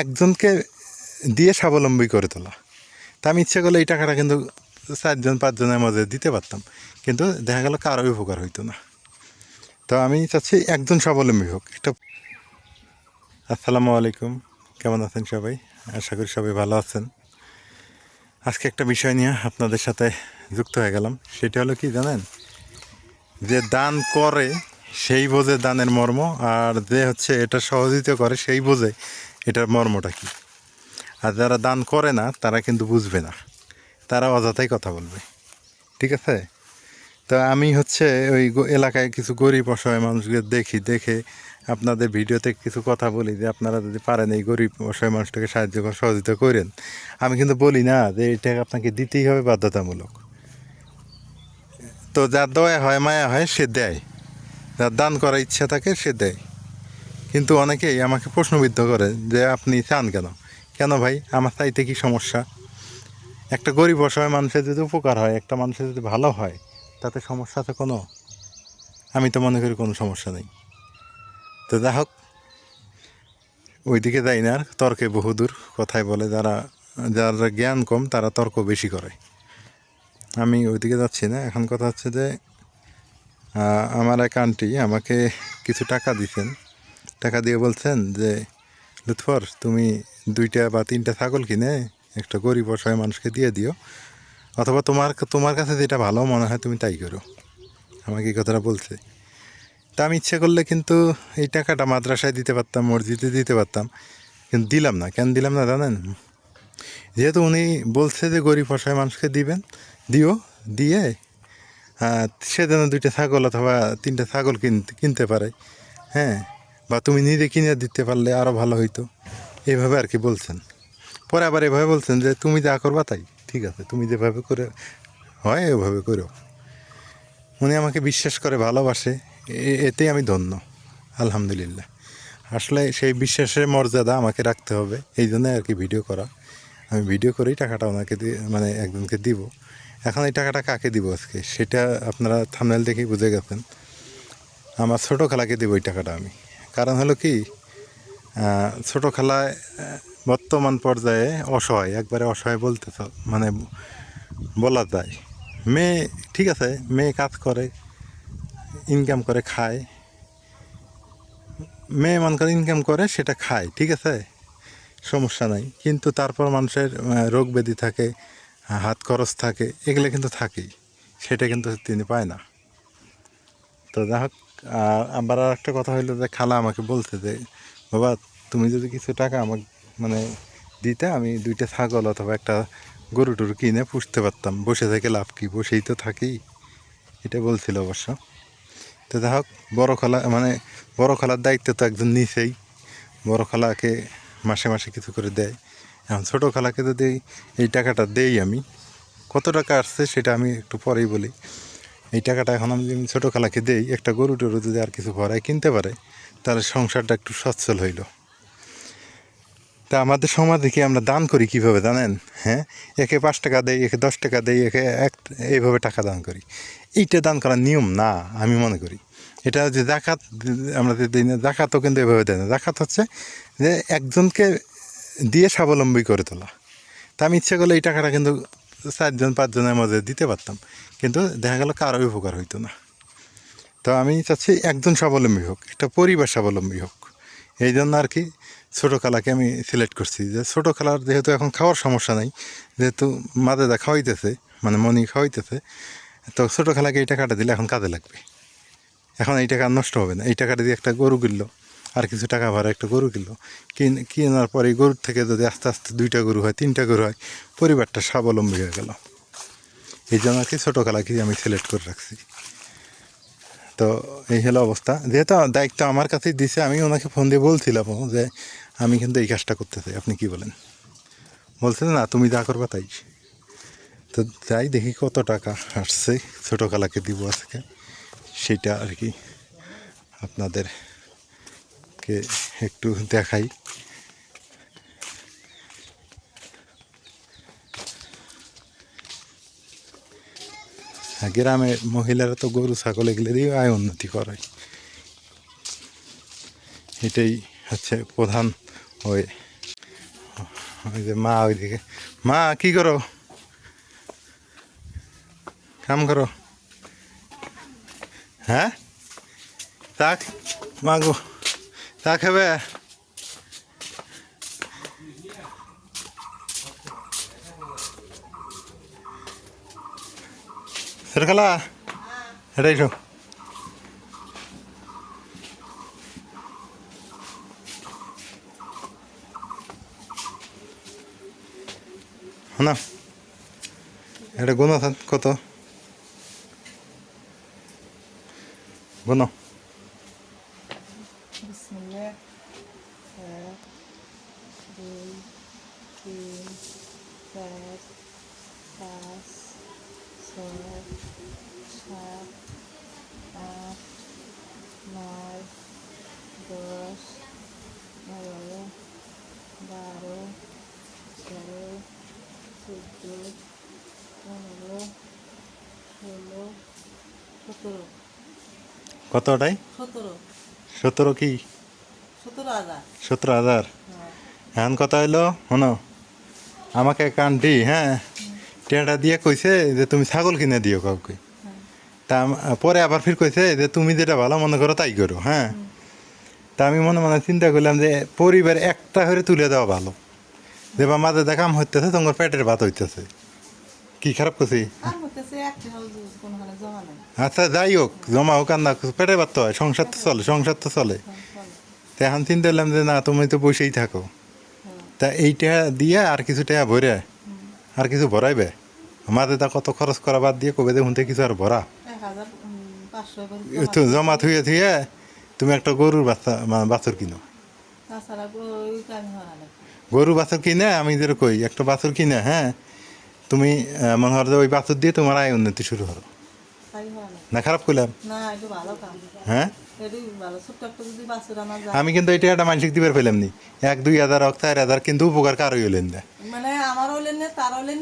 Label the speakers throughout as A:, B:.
A: একজনকে দিয়ে স্বাবলম্বী করে তোলা তা আমি ইচ্ছে করলে এই টাকাটা কিন্তু চারজন পাঁচজনের মধ্যে দিতে পারতাম কিন্তু দেখা গেল কারোই উপকার হইতো না তো আমি চাচ্ছি একজন স্বাবলম্বী হোক একটা আসসালামু আলাইকুম কেমন আছেন সবাই আশা করি সবাই ভালো আছেন আজকে একটা বিষয় নিয়ে আপনাদের সাথে যুক্ত হয়ে গেলাম সেটা হলো কি জানেন যে দান করে সেই বোঝে দানের মর্ম আর যে হচ্ছে এটা সহযোগিতা করে সেই বোঝে এটার মর্মটা কি আর যারা দান করে না তারা কিন্তু বুঝবে না তারা অযথাই কথা বলবে ঠিক আছে তো আমি হচ্ছে ওই এলাকায় কিছু গরিব অসহায় মানুষকে দেখি দেখে আপনাদের ভিডিওতে কিছু কথা বলি যে আপনারা যদি পারেন এই গরিব অসহায় মানুষটাকে সাহায্য সহযোগিতা করেন আমি কিন্তু বলি না যে এটা আপনাকে দিতেই হবে বাধ্যতামূলক তো যার দয়া হয় মায়া হয় সে দেয় যার দান করার ইচ্ছা থাকে সে দেয় কিন্তু অনেকেই আমাকে প্রশ্নবিদ্ধ করে যে আপনি চান কেন কেন ভাই আমার চাইতে কি সমস্যা একটা গরিব অসহায় মানুষের যদি উপকার হয় একটা মানুষের যদি ভালো হয় তাতে সমস্যা তো কোনো আমি তো মনে করি কোনো সমস্যা নেই তো যা হোক ওইদিকে যাই না আর তর্কে বহুদূর কথায় বলে যারা যারা জ্ঞান কম তারা তর্ক বেশি করে আমি ওইদিকে যাচ্ছি না এখন কথা হচ্ছে যে আমার এক আন্টি আমাকে কিছু টাকা দিচ্ছেন টাকা দিয়ে বলছেন যে লুৎফর তুমি দুইটা বা তিনটা ছাগল কিনে একটা গরিব অসহায় মানুষকে দিয়ে দিও অথবা তোমার তোমার কাছে যেটা ভালো মনে হয় তুমি তাই করো আমাকে এই কথাটা বলছে তা আমি ইচ্ছে করলে কিন্তু এই টাকাটা মাদ্রাসায় দিতে পারতাম মসজিদে দিতে পারতাম কিন্তু দিলাম না কেন দিলাম না জানেন যেহেতু উনি বলছে যে গরিব অসহায় মানুষকে দিবেন দিও দিয়ে সে যেন দুইটা ছাগল অথবা তিনটা ছাগল কিনতে কিনতে পারে হ্যাঁ বা তুমি নিজে কিনে দিতে পারলে আরও ভালো হইতো এইভাবে আর কি বলছেন পরে আবার এভাবে বলছেন যে তুমি যা করবা তাই ঠিক আছে তুমি যেভাবে করে হয় ওভাবে করো উনি আমাকে বিশ্বাস করে ভালোবাসে এতেই আমি ধন্য আলহামদুলিল্লাহ আসলে সেই বিশ্বাসের মর্যাদা আমাকে রাখতে হবে এই জন্য আর কি ভিডিও করা আমি ভিডিও করেই টাকাটা ওনাকে দিয়ে মানে একজনকে দিব এখন এই টাকাটা কাকে দিব আজকে সেটা আপনারা থামনেল দেখেই বুঝে গেছেন আমার ছোটো খেলাকে দেবো এই টাকাটা আমি কারণ হলো কি ছোটো খেলায় বর্তমান পর্যায়ে অসহায় একবারে অসহায় বলতে মানে বলা যায় মেয়ে ঠিক আছে মেয়ে কাজ করে ইনকাম করে খায় মেয়ে মনে করে ইনকাম করে সেটা খায় ঠিক আছে সমস্যা নাই কিন্তু তারপর মানুষের রোগ ব্যাধি থাকে হাত খরচ থাকে এগুলো কিন্তু থাকেই সেটা কিন্তু তিনি পায় না তো যাই হোক আর আবার আর একটা কথা হইলো যে খালা আমাকে বলছে যে বাবা তুমি যদি কিছু টাকা আমাকে মানে দিতে আমি দুইটা ছাগল অথবা একটা গরু টরু কিনে পুষতে পারতাম বসে থেকে লাভ কি বসেই তো থাকি এটা বলছিল অবশ্য তো যাই হোক বড়ো খোলা মানে বড়ো খোলার দায়িত্ব তো একজন নিছেই বড়ো খোলাকে মাসে মাসে কিছু করে দেয় এখন ছোটো খোলাকে যদি এই টাকাটা দেই আমি কত টাকা আসছে সেটা আমি একটু পরেই বলি এই টাকাটা এখন আমি ছোটো খেলাকে দেই একটা গরু টরু যদি আর কিছু ভরায় কিনতে পারে তাহলে সংসারটা একটু সচ্ছল হইল তা আমাদের সমাজে আমরা দান করি কিভাবে জানেন হ্যাঁ একে পাঁচ টাকা দেয় একে দশ টাকা দেয় একে এক এইভাবে টাকা দান করি এইটা দান করার নিয়ম না আমি মনে করি এটা যে জাকাত আমরা যে দিই না জাকাতও কিন্তু এভাবে দেয় না জাকাত হচ্ছে যে একজনকে দিয়ে স্বাবলম্বী করে তোলা তা আমি ইচ্ছা করলে এই টাকাটা কিন্তু চারজন পাঁচজনের মধ্যে দিতে পারতাম কিন্তু দেখা গেল কারো উপকার হইতো না তো আমি চাচ্ছি একজন স্বাবলম্বী হোক একটা পরিবার স্বাবলম্বী হোক এই জন্য আর কি ছোটো খেলাকে আমি সিলেক্ট করছি যে ছোটো খেলার যেহেতু এখন খাওয়ার সমস্যা নাই যেহেতু মাদে দেখা হইতেছে মানে মনি খাওয়াইতেছে তো ছোটো খেলাকে এই টাকাটা দিলে এখন কাজে লাগবে এখন এই টাকা নষ্ট হবে না এই টাকাটা দিয়ে একটা গরু কিনলো আর কিছু টাকা ভাড়া একটা গরু কিনলো কেনার পরে গরুর থেকে যদি আস্তে আস্তে দুইটা গরু হয় তিনটা গরু হয় পরিবারটা স্বাবলম্বী হয়ে গেল এই জন্য আর কি ছোটোখালাকেই আমি সিলেক্ট করে রাখছি তো এই হলো অবস্থা যেহেতু দায়িত্ব আমার কাছেই দিছে আমি ওনাকে ফোন দিয়ে বলছিলাম যে আমি কিন্তু এই কাজটা করতে চাই আপনি কি বলেন বলছেন না তুমি যা করবা তাই তো যাই দেখি কত টাকা আসছে ছোটোকালাকে দিব আজকে সেটা আর কি আপনাদের আপনাদেরকে একটু দেখাই গ্রামের মহিলারা তো গরু ছাগল এগুলো দিয়ে আয় উন্নতি করে এটাই হচ্ছে প্রধান ওই ওই যে মা ওইদিকে মা কি করো কাম করো হ্যাঁ থাক মাগো চা খাবে সেরকালা এটা এসো না এটা গুণ কত গুণ
B: মিলে এক দুই তিন চার পাঁচ ছয় সাত আট নয় দশ এগারো বারো তেরো চোদ্দ পনেরো ষোলো সতেরো কতটাই সতেরো
A: সতেরো কি সতেরো হাজার এখন কথা হইলো শোনো আমাকে কান্ডি হ্যাঁ টেঁটা দিয়ে কইছে যে তুমি ছাগল কিনে দিও কাউকে তা পরে আবার ফির কইছে যে তুমি যেটা ভালো মনে করো তাই করো হ্যাঁ তা আমি মনে মনে চিন্তা করলাম যে পরিবার একটা করে তুলে দেওয়া ভালো যে বা মাঝে দেখাম হইতেছে তোমার পেটের ভাত হইতেছে কি খারাপ করছি আচ্ছা যাই হোক জমা হোক আর না পেটের ভাত তো হয় সংসার তো চলে সংসার তো চলে হ্যাঁ। তাই এখন চিন্তা করলাম যে না তুমি তো বসেই থাকো তা এইটা দিয়ে আর কিছু টাকা ভরে আর কিছু ভরাইবে আমাদের তা কত খরচ করা বাদ দিয়ে কবে হুনতে কিছু আর ভরা জমা থুয়ে থুয়ে তুমি একটা গরুর বাচ্চা বাছুর কিনো গরু বাছুর কিনে আমি যেটা কই একটা বাছুর কিনে হ্যাঁ তুমি মনে হয় ওই বাছুর দিয়ে তোমার আয় উন্নতি শুরু হলো না খারাপ করলাম হ্যাঁ আমি কিন্তু এটা একটা মানসিক দিবার পেলাম নি এক দুই হাজার রক্ত চার হাজার কিন্তু উপকার কারো
B: মানে হলেন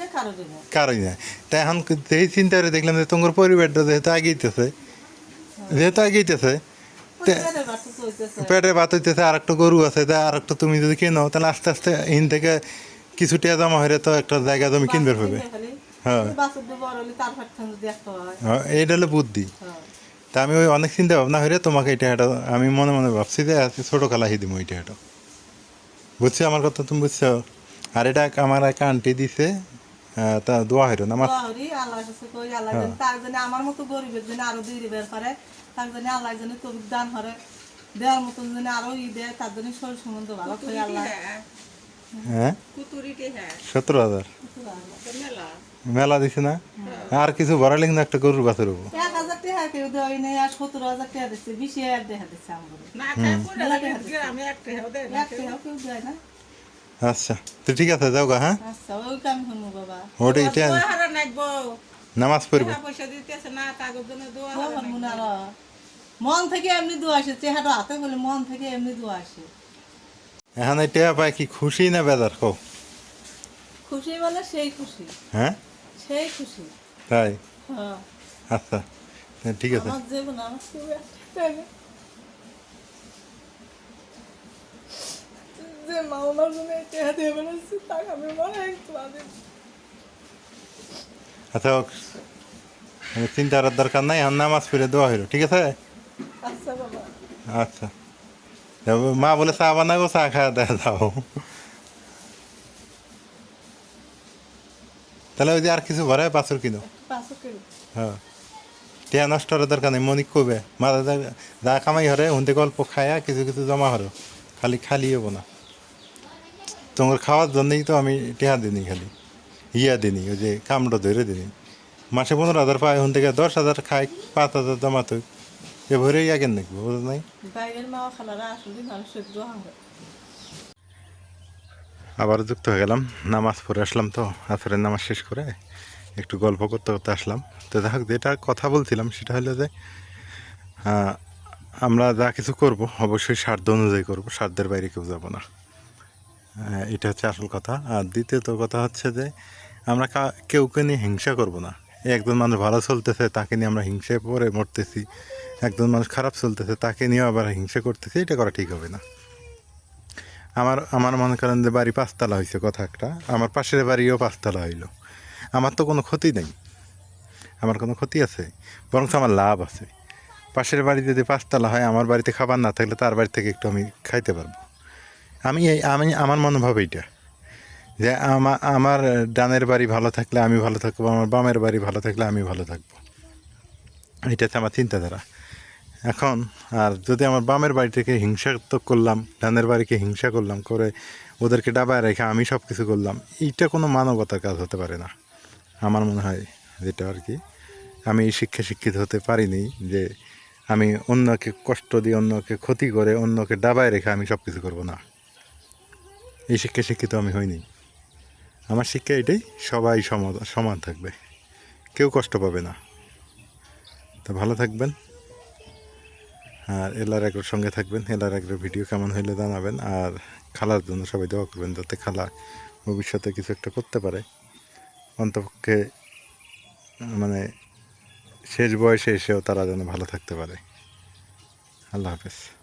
B: না
A: কারোই না তাই এখন সেই চিন্তা করে দেখলাম যে তোমার পরিবারটা যেহেতু আগেইতেছে যেহেতু আগেইতেছে পেটে ভাত হইতেছে আর একটা গরু আছে তা আর একটা তুমি যদি কেনো তাহলে আস্তে আস্তে হিন থেকে কিছু টিয়া জমা হয়ে তো একটা জায়গা তুমি কিনবে পাবে হ্যাঁ।, হ্যাঁ এইটা হলো বুদ্ধি হ্যাঁ। তা আমি ওই অনেক চিন্তা ভাবনা হইলে তোমাকে এটা হাঁটো আমি মনে মনে ভাবছি যে আজকে ছোটো খেলাহি দিব এটা হাঁটো বুঝছো আমার কথা তুমি বুঝছো আর এটা আমার এক আন্টি দিছে তা দোয়া হ্যাঁ।
B: আমার মতো গরিবের জন্য আরো দুই রিবের তার জন্য আল্লাহ জন্য তবুক দান করে দেওয়ার মতন জন্য আরো ই দেয় তার জন্য শরীর সম্বন্ধ ভালো করে আল্লাহ
A: হ্যাঁ? হ্যাঁ। মেলা দিছে না হ্যাঁ। আর কিছু না একটা গরুর আচ্ছা ঠিক আছে যাও গা হ্যাঁ আচ্ছা, ওটা নামাজ পড়বো মন থেকে এমনি দোয়া আসে চেহারা হাতে বলে মন থেকে এমনি দোয়া আসে এখন টেয়া পায় কি খুশি না বেজার কো
B: খুশি মানে সেই খুশি হ্যাঁ সেই খুশি তাই হ্যাঁ।
A: আচ্ছা ঠিক আছে যে মা জন্য দিয়ে আমি আচ্ছা চিন্তার দরকার নাই আর নামাজ ফিরে দেওয়া হইল ঠিক আছে আচ্ছা আচ্ছা মা বলে চা বানাবো চা খাওয়া দেখা যাও তাহলে ওই যে আর কিছু ভরে পাঁচুর কিনো হ্যাঁ টিয়া নষ্ট হওয়ার দরকার নেই মনিক কবে দাদা যা কামাই হরে হুনতে গল্প খায়া কিছু কিছু জমা হরো খালি খালি হবো না তোমার খাওয়ার জন্যই তো আমি টিয়া দিনি খালি ইয়া দিনি ওই যে কামড়ো ধরে দিনি মাসে পনেরো হাজার পায় হুন থেকে দশ হাজার খাই পাঁচ হাজার জমা তুই এবারে ইয়া কেন দেখবো নাই বাইরের আবার যুক্ত হয়ে গেলাম নামাজ পড়ে আসলাম তো আসরের নামাজ শেষ করে একটু গল্প করতে করতে আসলাম তো যাই যেটা কথা বলছিলাম সেটা হলো যে আমরা যা কিছু করব অবশ্যই সাধ্য অনুযায়ী করব সাধ্যের বাইরে কেউ যাব না এটা হচ্ছে আসল কথা আর দ্বিতীয়ত কথা হচ্ছে যে আমরা কেউকে নিয়ে হিংসা করব না একজন মানুষ ভালো চলতেছে তাকে নিয়ে আমরা হিংসে পরে মরতেছি একজন মানুষ খারাপ চলতেছে তাকে নিয়েও আবার হিংসা করতেছি এটা করা ঠিক হবে না আমার আমার মনে করেন যে বাড়ি পাঁচতলা হয়েছে কথা একটা আমার পাশের বাড়িও পাঁচতলা হইল আমার তো কোনো ক্ষতি নেই আমার কোনো ক্ষতি আছে বরং আমার লাভ আছে পাশের বাড়ি যদি পাঁচতলা হয় আমার বাড়িতে খাবার না থাকলে তার বাড়ি থেকে একটু আমি খাইতে পারবো আমি আমি আমার মনোভাব এইটা যে আমার আমার ডানের বাড়ি ভালো থাকলে আমি ভালো থাকবো আমার বামের বাড়ি ভালো থাকলে আমি ভালো থাকবো এটাতে আমার চিন্তাধারা এখন আর যদি আমার বামের বাড়ি থেকে হিংসাত্মক করলাম ডানের বাড়িকে হিংসা করলাম করে ওদেরকে ডাবায় রেখে আমি সব কিছু করলাম এইটা কোনো মানবতার কাজ হতে পারে না আমার মনে হয় যেটা আর কি আমি শিক্ষা শিক্ষিত হতে পারিনি যে আমি অন্যকে কষ্ট দিয়ে অন্যকে ক্ষতি করে অন্যকে ডাবায় রেখে আমি সব কিছু করবো না এই শিক্ষা শিক্ষিত আমি হইনি আমার শিক্ষা এটাই সবাই সমান থাকবে কেউ কষ্ট পাবে না তো ভালো থাকবেন আর এলার একর সঙ্গে থাকবেন এলার একর ভিডিও কেমন হইলে জানাবেন আর খালার জন্য সবাই দেওয়া করবেন যাতে খালা ভবিষ্যতে কিছু একটা করতে পারে অন্তপক্ষে মানে শেষ বয়সে এসেও তারা যেন ভালো থাকতে পারে আল্লাহ হাফেজ